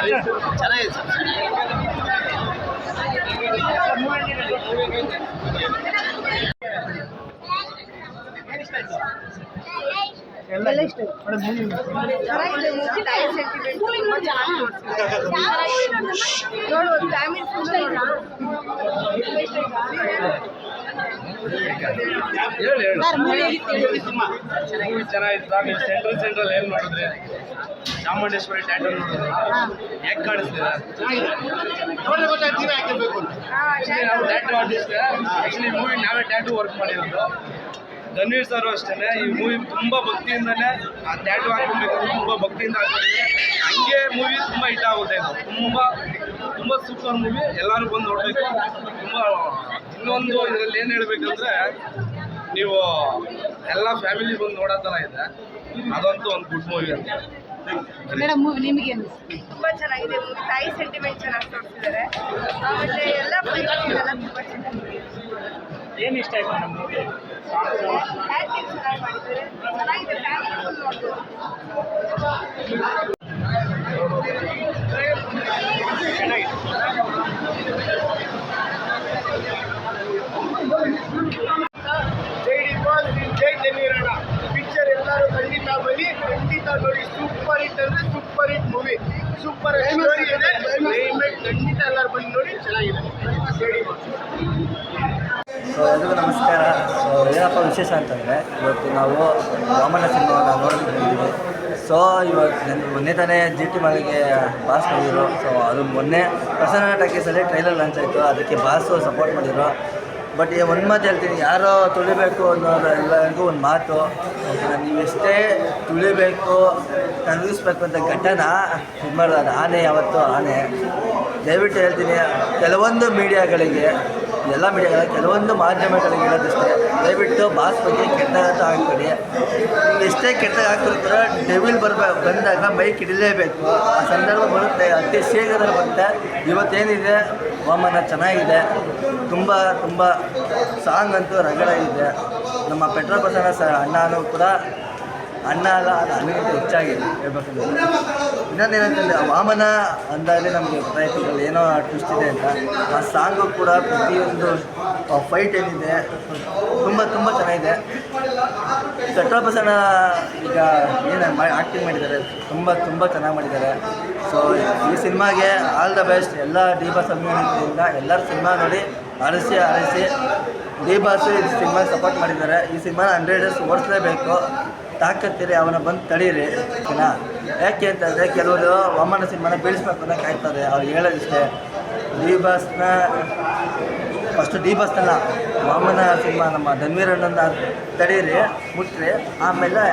ಚೆನ್ನಾಗಿದೆ ಸರ್ ಎಲ್ಲ ಇಷ್ಟ ಚೆನ್ನಾಗಿದೆ ಮೂವಿ ಹೇಳಿ ಫುಲ್ ಮೂವಿ ಚೆನ್ನಾಗಿತ್ತು ಸರ್ ನೀವು ಸೆಂಟ್ರಲ್ ಸೆಂಟ್ರಲ್ ಏನು ನೋಡಿದ್ರಿ ಚಾಮುಂಡೇಶ್ವರಿ ಟ್ಯಾಟರ್ ನೋಡಿದ್ರೆ ಹೇಗೆ ಕಾಣಿಸ್ತಿದೆ? ಆಕ್ಚುಲಿ ನಾವು ಟ್ಯಾಟೂ. ಆರ್ಟಿಸ್ಟ್. ಆಕ್ಚುಲಿ ಮೂವಿ ನಾವೇ ಟ್ಯಾಟೂ ವರ್ಕ್ ಮಾಡಿರೋದು. ಧನ್ವೀರ್ ಸರ್ ಅಷ್ಟೇ ಈ ಮೂವಿ ತುಂಬ ಭಕ್ತಿಯಿಂದಲೇ ಆ ಟ್ಯಾಟು ಹಾಕೊಂಡ್ಬೇಕು ತುಂಬ ಭಕ್ತಿಯಿಂದ ಹಾಕೊಂಡಿದ್ದೆ ಹಂಗೆ ಮೂವಿ ತುಂಬ ಹಿಟ್ ಆಗುತ್ತೆ. ತುಂಬಾ ತುಂಬ ತುಂಬ ಸೂಪರ್ ಮೂವಿ ಎಲ್ಲರೂ ಬಂದು ನೋಡಬೇಕು. ತುಂಬ ಇನ್ನೊಂದು ಇದರಲ್ಲಿ ಏನು ಹೇಳ್ಬೇಕಂದ್ರೆ ನೀವು ಎಲ್ಲ ಫ್ಯಾಮಿಲಿ ಬಂದು ನೋಡೋ ಥರ ಇದೆ. ಅದಂತೂ ಒಂದು ಗುಡ್ ಮೂವಿ ಅಂತ. ಮೇಡಮ್ ಮೂವಿ ನಿಮಗೆ ತುಂಬ ಚೆನ್ನಾಗಿದೆ. ಮೂವಿ ತಾಯಿ ಸೆಂಟಿಮೆಂಟ್ ಚೆನ್ನಾಗಿ ತೋರಿಸಿದ್ದಾರೆ. ಆಮೇಲೆ ಎಲ್ಲ ಎಲ್ಲ ತುಂಬ ಚೆನ್ನಾಗಿದೆ. ಏನು ಇಷ್ಟ ಆಯ್ತು ನಮ್ಮ ಮೂವಿ ಆ್ಯಕ್ಟಿಂಗ್ ಚೆನ್ನಾಗಿ ಮಾಡಿದ್ದಾರೆ. ಚೆನ್ನಾಗಿದೆ. ಫ್ಯಾಮಿಲಿ ಫುಲ್ ನೋಡ್ಬೋದು. ಖಂಡಿತ ಬನ್ನಿ. ಖಂಡಿತ ನೋಡಿ ಸೂಪರ್ ಹಿಟ್ ಅಂದ್ರೆ super hit movie super story ಇದೆ. ಖಂಡಿತ ಎಲ್ಲರೂ ಬಂದು ನೋಡಿ ಚೆನ್ನಾಗಿದೆ. ಸೊ ಎಲ್ರಿಗೂ ನಮಸ್ಕಾರ. ಏನಪ್ಪ ವಿಶೇಷ ಅಂತಂದರೆ ಇವತ್ತು ನಾವು ವಾಮನ ಸಿನಿಮಾ ನೋಡ್ತಿದ್ದೀವಿ. ಸೊ ಇವಾಗ ಮೊನ್ನೆ ತಾನೇ ಜಿ ಟಿ ಮಾಲಿಗೆ ಬಾಸ್ ಮಾಡಿದ್ರು ಸೊ ಅದು ಮೊನ್ನೆ ಪ್ರಸನ್ನ ಟಾಕೀಸಲ್ಲಿ ಟ್ರೈಲರ್ ಲಾಂಚ್ ಆಯಿತು. ಅದಕ್ಕೆ ಬಾಸು ಸಪೋರ್ಟ್ ಮಾಡಿದ್ರು. ಬಟ್ ಈಗ ಒಂದು ಮಾತು ಹೇಳ್ತೀನಿ. ಯಾರೋ ತುಳಿಬೇಕು ಅನ್ನೋದು ಎಲ್ಲರಿಗೂ ಒಂದು ಮಾತು. ನೀವೆಷ್ಟೇ ತುಳಿಬೇಕು, ಕರಗಿಸ್ಬೇಕು ಅಂತ ಘಟನ ಇದು ಮಾಡೋದು ಆನೆ ಯಾವತ್ತೂ ಆನೆ. ದಯವಿಟ್ಟು ಹೇಳ್ತೀನಿ, ಕೆಲವೊಂದು ಮೀಡಿಯಾಗಳಿಗೆ ಎಲ್ಲ ಮೀಡಿಯಾ ಕೆಲವೊಂದು ಮಾಧ್ಯಮಗಳಿಗೆ ಹೇಳೋದಿಷ್ಟೇ. ದಯವಿಟ್ಟು ಬಾಸ್ ಬಗ್ಗೆ ಕೆಟ್ಟದಂತ ಹಾಕ್ಬೇಡಿ. ಎಷ್ಟೇ ಕೆಟ್ಟದಾಗ ಹಾಕ್ತಿರ್ತಾರೋ ಡೆವಿಲ್ ಬರಬೇಕು ಬಂದಾಗ ಮೈಕ್ ಇಡಲೇಬೇಕು ಆ ಸಂದರ್ಭ ಬರುತ್ತೆ, ಅತಿ ಶೀಘ್ರದಲ್ಲಿ ಬರುತ್ತೆ. ಇವತ್ತೇನಿದೆ? ಹವಾಮಾನ ಚೆನ್ನಾಗಿದೆ. ತುಂಬ ತುಂಬ ಸಾಂಗ್ ಅಂತೂ ರಗಡ ಇದೆ. ನಮ್ಮ ಪೆಟ್ರೋಲ್ ಪ್ರಸನ್ನ ಸರ್ ಅಣ್ಣನೂ ಕೂಡ ಅಣ್ಣ ಅಲ್ಲ ಅದು ಅಣ್ಣಗಿಂತ ಹೆಚ್ಚಾಗಿದೆ. ಹೇಳ್ಬೇಕಂದ್ರೆ ಇನ್ನೊಂದು ಏನಂತಂದರೆ ವಾಮನ ಅಂದಾಗಲೇ ನಮಗೆ ಗೊತ್ತಾಯ್ತು ಏನೋ ಟ್ವಿಸ್ಟ್ ಇದೆ ಅಂತ. ಆ ಸಾಂಗು ಕೂಡ ಪ್ರತಿಯೊಂದು ಫೈಟ್ ಏನಿದೆ, ತುಂಬ ತುಂಬ ಚೆನ್ನಾಗಿದೆ. ಪ್ರಸನ್ನ ಈಗ ಏನು ಮಾಡಿ ಆ್ಯಕ್ಟಿಂಗ್ ಮಾಡಿದ್ದಾರೆ, ತುಂಬ ತುಂಬ ಚೆನ್ನಾಗಿ ಮಾಡಿದ್ದಾರೆ. ಸೊ ಈ ಸಿನಿಮಾಗೆ ಆಲ್ ದ ಬೆಸ್ಟ್ ಎಲ್ಲ ಡಿ ಬಾಸ್ ಅಭಿಮಾನಿಗಳಿಂದ ಎಲ್ಲರ ಸಿನಿಮಾ ನೋಡಿ, ಅರಸಿ ಅರಸಿ ಡಿ ಬಾಸು ಈ ಸಿನಿಮಾ ಸಪೋರ್ಟ್ ಮಾಡಿದ್ದಾರೆ. ಈ ಸಿನಿಮಾನ ಹಂಡ್ರೆಡ್ ಡೇಸ್ ಓಡಿಸ್ಲೇಬೇಕು. ತಾಕತ್ತಿರಿ, ಅವನ ಬಂದು ತಡೀರಿ. ಓಕೆನಾ? ಯಾಕೆ ಅಂತಂದರೆ ಕೆಲವರು ವಾಮನ ಸಿನಿಮಾನ ಬೀಳಿಸ್ಬೇಕು ಅಂತ ಕಾಯ್ತಾರೆ. ಅವ್ರು ಹೇಳೋದಿಷ್ಟೇ. ಡಿ ಬಸ್ನ ಫಸ್ಟು ಡಿ ಬಸ್ನಲ್ಲ ವಾಮನ ಸಿನಿಮಾ ನಮ್ಮ ಧನ್ವೀರಣ್ಣನ ತಡೀರಿ ಮುಟ್ಟ್ರಿ ಆಮೇಲೆ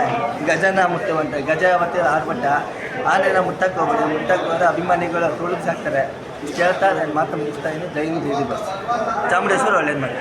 ಗಜನ ಮುಟ್ಟುವಂತ, ಗಜ ಮತ್ತು ಆರ್ಭಟ. ಆನೆನ ಮುಟ್ಟಕ್ಕೆ ಹೋಗ್ಬೋದು ಮುಟ್ಟಕ್ಕೆ ಹೋದ್ರೆ ಅಭಿಮಾನಿಗಳು ತುಳಿದು ಹಾಕ್ತಾರೆ ಇಷ್ಟು ಹೇಳ್ತಾ ನಾನು ಮಾತು ಮುಗಿಸ್ತಾ ಇದ್ದೀನಿ. ಜೈ ಡಿ ಬಸ್ ಚಾಮುಂಡೇಶ್ವರಿ ಒಳ್ಳೇದು ಮಾಡಿ.